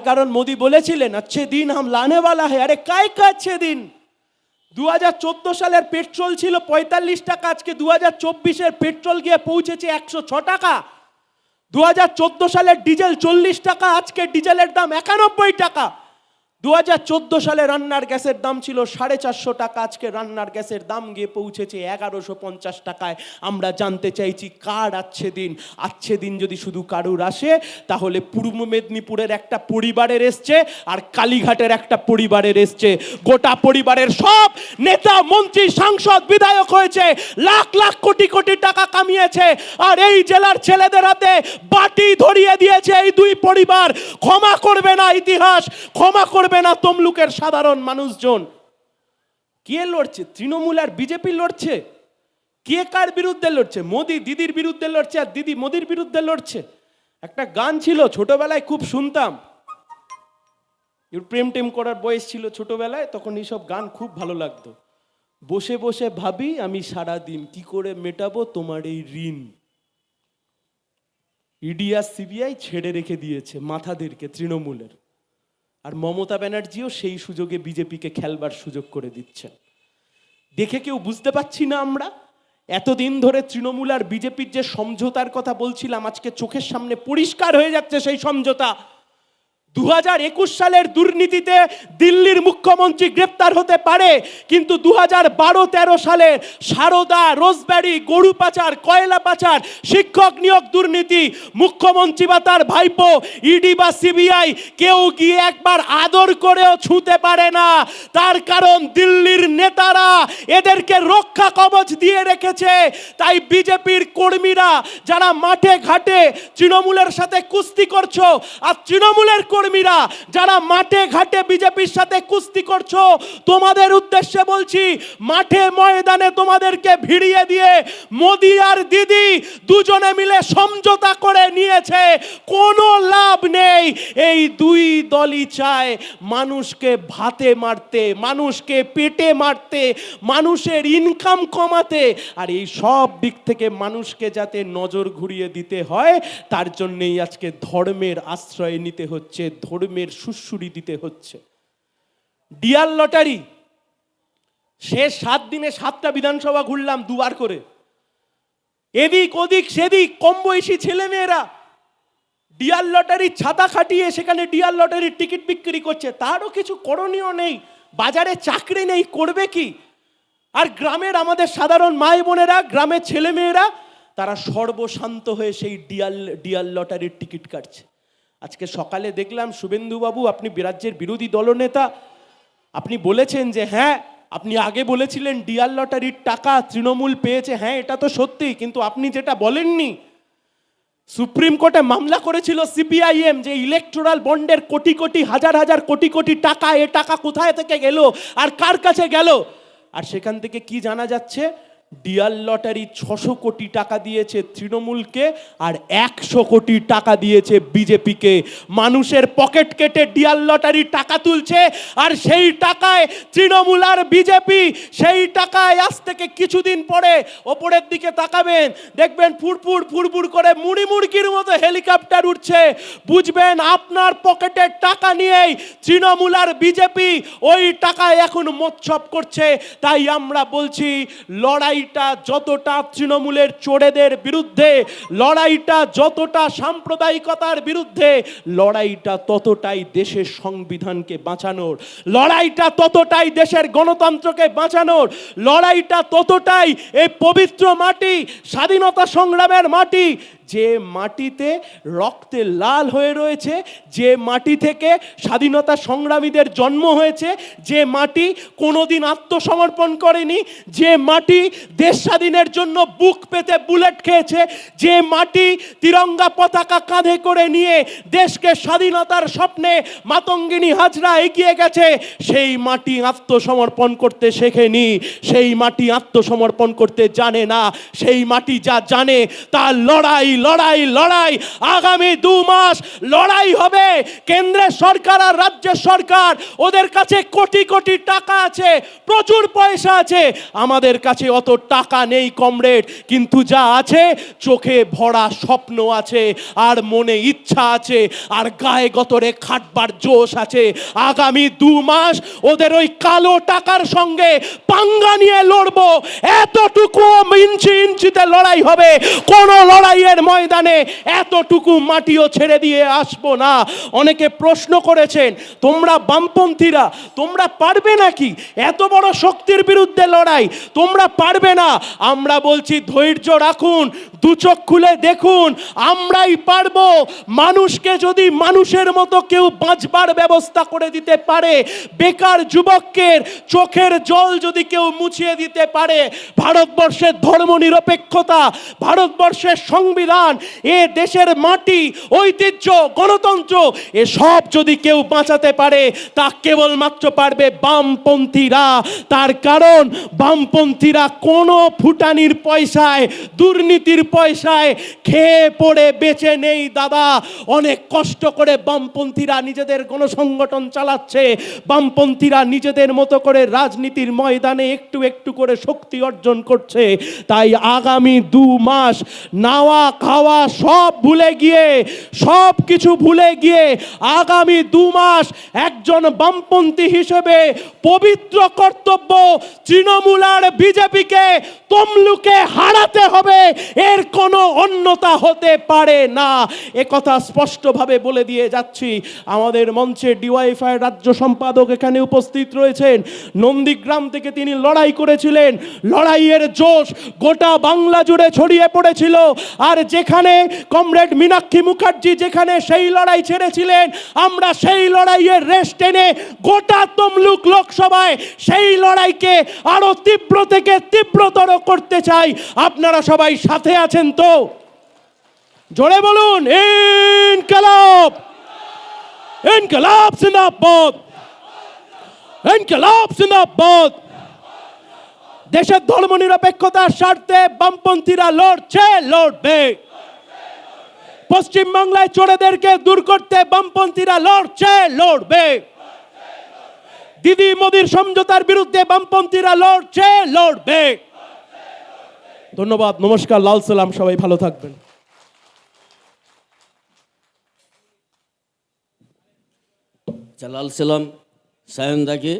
কারণ মোদি বলেছিলেন আচ্ছে দিন হাম লানেওয়ালা হে আরে কাই কাছে দিন? দু হাজার চোদ্দ সালের পেট্রোল ছিল পঁয়তাল্লিশ টাকা, আজকে দু হাজার চব্বিশের পেট্রোল গিয়ে পৌঁছেছে একশো ছ টাকা। দু হাজার চোদ্দ সালের ডিজেল চল্লিশ টাকা, আজকে ডিজেলের দাম একানব্বই টাকা। দু হাজার চোদ্দ সালে রান্নার গ্যাসের দাম ছিল সাড়ে চারশো টাকা। আজকে রান্নার গ্যাসের দাম গিয়ে পৌঁছেছে এগারোশো পঞ্চাশ টাকায়। আমরা জানতে চাইছি কার আচ্ছে দিন? আচ্ছে দিন যদি শুধু কারুর আসে, তাহলে পূর্ব মেদিনীপুরের একটা পরিবারের এসছে আর কালীঘাটের একটা পরিবারের এসছে। গোটা পরিবারের সব নেতা, মন্ত্রী, সাংসদ, বিধায়ক হয়েছে। লাখ লাখ কোটি কোটি টাকা কামিয়েছে। আর এই জেলার ছেলেদের হাতে বাটি ধরিয়ে দিয়েছে এই দুই পরিবার। ক্ষমা করবে না ইতিহাস, ক্ষমা করবে না তমলুকের সাধারণ মানুষজন। কে লড়ছে? তৃণমূল আর বিজেপি লড়ছে? কে কার বিরুদ্ধে লড়ছে? মোদি দিদির বিরুদ্ধে লড়ছে আর দিদি মোদির বিরুদ্ধে লড়ছে? একটা গান ছিল, ছোটবেলায় খুব শুনতাম। প্রেম টেম করার বয়স ছিল ছোটবেলায়, তখন এইসব গান খুব ভালো লাগতো। বসে বসে ভাবি, আমি সারা দিন কি করে মেটাবো তোমার এই ঋণ? ইডি আর সিবিআই ছেড়ে রেখে দিয়েছে মাথাদেরকে, তৃণমূলের। আর মমতা ব্যানার্জিও সেই সুযোগে বিজেপিকে খেলবার সুযোগ করে দিচ্ছেন। দেখে কেউ বুঝতে পারছি না আমরা? এতদিন ধরে তৃণমূল আর বিজেপির যে সমঝোতার কথা বলছিলাম, আজকে চোখের সামনে পরিষ্কার হয়ে যাচ্ছে সেই সমঝোতা। দু হাজার একুশ সালের দুর্নীতিতে দিল্লির মুখ্যমন্ত্রী গ্রেপ্তার হতে পারে, কিন্তু দু হাজার বারো তেরো সালের সারদা, রোজব্যারি, গরু পাচার, কয়লা পাচার, শিক্ষক নিয়োগ দুর্নীতি, মুখ্যমন্ত্রী বা তার ভাইপো, ইডি বা সিবিআই কেউ গিয়ে একবার আদর করেও ছুঁতে পারে না। তার কারণ দিল্লির নেতারা এদেরকে রক্ষা কবচ দিয়ে রেখেছে। তাই বিজেপির কর্মীরা যারা মাঠে ঘাটে তৃণমূলের সাথে কুস্তি করছ, আর তৃণমূলের কর্মীরা যারা মাঠে ঘাটে বিজেপির সাথে কুস্তি করছ, তোমাদের উদ্দেশ্যে বলছি, মাঠে ময়দানে তোমাদেরকে ভিড়িয়ে দিয়ে মোদি আর দিদি দুজনে মিলে সমঝোতা করে নিয়েছে। কোনো লাভ নেই। এই দুই দলই চায় মানুষকে ভাতে মারতে, মানুষকে পেটে মারতে, মানুষের ইনকাম কমাতে। আর এই সব দিক থেকে মানুষকে যাতে নজর ঘুরিয়ে দিতে হয়, তার জন্যেই আজকে ধর্মের আশ্রয় নিতে হচ্ছে ধর্মের সুশ্রুরি দিতে হচ্ছে। ডিয়াল লটারি সে সাত দিনে সাতটা বিধানসভা ঘুরলাম দুবার করে। এদিক ওদিক সেদিক কম বয়সী ছেলেমেয়েরা ডিয়ার লটারির ছাতা খাটিয়ে সেখানে ডিয়ার লটারির টিকিট বিক্রি করছে। তারও কিছু করণীয় নেই, বাজারে চাকরি নেই, করবে কি? আর গ্রামের আমাদের সাধারণ মাই বোনেরা, গ্রামের ছেলেমেয়েরা, তারা সর্বশান্ত হয়ে সেই ডিয়াল ডিয়াল লটারির টিকিট কাটছে। আজকে সকালে দেখলাম শুভেন্দুবাবু, আপনি বিরাজ্যের বিরোধী দলনেতা। আপনি বলেছেন যে হ্যাঁ আপনি আগে বলেছিলেন ডিয়াল লটারির টাকা তৃণমূল পেয়েছে। হ্যাঁ এটা তো সত্যি, কিন্তু আপনি যেটা বলেননি, সুপ্রিম কোর্টে মামলা করেছিল সিপিআইএম যে ইলেকট্রাল বন্ডের কোটি কোটি, হাজার হাজার কোটি কোটি টাকা, এ টাকা কোথায় থেকে গেল? আর কার কাছে গেল? আর সেখান থেকে কি জানা যাচ্ছে? ডিয়াল লটারি ছশো কোটি টাকা দিয়েছে তৃণমূলকে আর একশো কোটি টাকা দিয়েছে বিজেপিকে। মানুষের পকেট কেটে ডিয়াল লটারি টাকা তুলছে আর সেই টাকায় তৃণমূল আর বিজেপি, সেই টাকায় আজ থেকে কিছুদিন পরে ওপরের দিকে তাকাবেন। দেখবেন ফুরফুর ফুরফুর করে মুড়ি মুড়কির মতো হেলিকপ্টার উঠছে। বুঝবেন আপনার পকেটের টাকা নিয়েই তৃণমূল আর বিজেপি ওই টাকায় এখন মোৎসব করছে। তাই আমরা বলছি লড়াইটা যতটা তৃণমূলের চোরেদের বিরুদ্ধে, লড়াইটা যতটা সাম্প্রদায়িকতার বিরুদ্ধে, লড়াইটা ততটাই দেশের সংবিধানকে বাঁচানোর, লড়াইটা ততটাই দেশের গণতন্ত্রকে বাঁচানোর, লড়াইটা ততটাই এই পবিত্র মাটি, স্বাধীনতা সংগ্রামের মাটি যে মাটিতে রক্তে লাল হয়ে রয়েছে, যে মাটি থেকে স্বাধীনতা সংগ্রামীদের জন্ম হয়েছে, যে মাটি কোনোদিন আত্মসমর্পণ করেনি, যে মাটি দেশ স্বাধীনের জন্য বুক পেতে বুলেট খেয়েছে, যে মাটি তিরঙ্গা পতাকা কাঁধে করে নিয়ে দেশকে স্বাধীনতার স্বপ্নে মাতঙ্গিনী হাজরা এগিয়ে গেছে, সেই মাটি আত্মসমর্পণ করতে শেখেনি, সেই মাটি আত্মসমর্পণ করতে জানে না, সেই মাটি যা জানে তার লড়াই লড়াই লড়াই। আগামী দু মাস লড়াই হবে। কেন্দ্রের সরকার আর রাজ্যের সরকার, ওদের কাছে কোটি কোটি টাকা আছে, প্রচুর পয়সা আছে। আমাদের কাছে অত টাকা নেই, কমরেড। কিন্তু যা আছে, চোখে ভরা স্বপ্ন আছে, আর মনে ইচ্ছা আছে, আর গায়ে গতরে খাটবার জোশ আছে। আগামী দু মাস ওদের ওই কালো টাকার সঙ্গে পাঙ্গা নিয়ে লড়বো। এতটুকু ইঞ্চি ইঞ্চিতে লড়াই হবে। কোনো লড়াইয়ের ময়দানে এতটুকু মাটিও ছেড়ে দিয়ে আসব না। অনেকে প্রশ্ন করেছেন, তোমরা বামপন্থীরা, তোমরা পারবে নাকি? এত বড় শক্তির বিরুদ্ধে লড়াই, তোমরা পারবে না? আমরা বলছি, ধৈর্য রাখুন দু চোখ খুলে দেখুন, আমরাই পারব। মানুষকে যদি মানুষের মতো কেউ বাঁচবার ব্যবস্থা করে দিতে পারে, বেকার যুবকের চোখের জল যদি কেউ মুছিয়ে দিতে পারে, ভারতবর্ষের ধর্ম নিরপেক্ষতা ভারতবর্ষের সংবিধান, এ দেশের মাটি, ঐতিহ্য, গণতন্ত্র এ সব যদি কেউ বাঁচাতে পারে, তা কেবলমাত্র পারবে বামপন্থীরা। তার কারণ, বামপন্থীরা কোনো ফুটানির পয়সায় দুর্নীতির পয়সায় খেয়ে পড়ে বেঁচে নেই দাদা। অনেক কষ্ট করে বামপন্থীরা নিজেদের গণসংগঠন চালাচ্ছে। বামপন্থীরা নিজেদের মতো করে রাজনীতির ময়দানে একটু একটু করে শক্তি অর্জন করছে। তাই আগামী দু মাস নাওয়া খাওয়া সব ভুলে গিয়ে, সব কিছু ভুলে গিয়ে আগামী দু মাস একজন বামপন্থী হিসেবে পবিত্র কর্তব্য তৃণমূল আর বিজেপিকে তমলুকে হারাতে হবে। এর কোনো অন্যতা হতে পারে না। একথা স্পষ্টভাবে বলে দিয়ে যাচ্ছি। আমাদের মঞ্চে ডিওয়াইফাই রাজ্য সম্পাদক এখানে উপস্থিত রয়েছেন। নন্দীগ্রাম থেকে তিনি লড়াই করেছিলেন। লড়াইয়ের জোশ গোটা বাংলা জুড়ে ছড়িয়ে পড়েছিল। আর যেখানে কমরেড মীনাক্ষী মুখার্জি, যেখানে সেই লড়াই ছেড়েছিলেন, আমরা সেই লড়াইয়ের রেস টেনে গোটা তমলুক লোকসভায় সেই লড়াইকে আরও তীব্র থেকে তীব্রতর করতে চাই, আপনারা সবাই সাথে আছেন তো? জোরে বলুন, ইনকালাব! ইনকালাব জিন্দাবাদ ইনকালাব জিন্দাবাদ দেশের ধর্ম নিরপেক্ষতার স্বার্থে বামপন্থীরা লড়ছে, লড়বে। পশ্চিম বাংলায় চোরেদেরকে দূর করতে বামপন্থীরা লড়ছে, লড়বে। দিদি মোদির সমঝোতার বিরুদ্ধে বামপন্থীরা লড়ছে, লড়বে। ধন্যবাদ নমস্কার লাল সালাম সবাই ভালো থাকবেন। লাল সালাম সায়নদাকে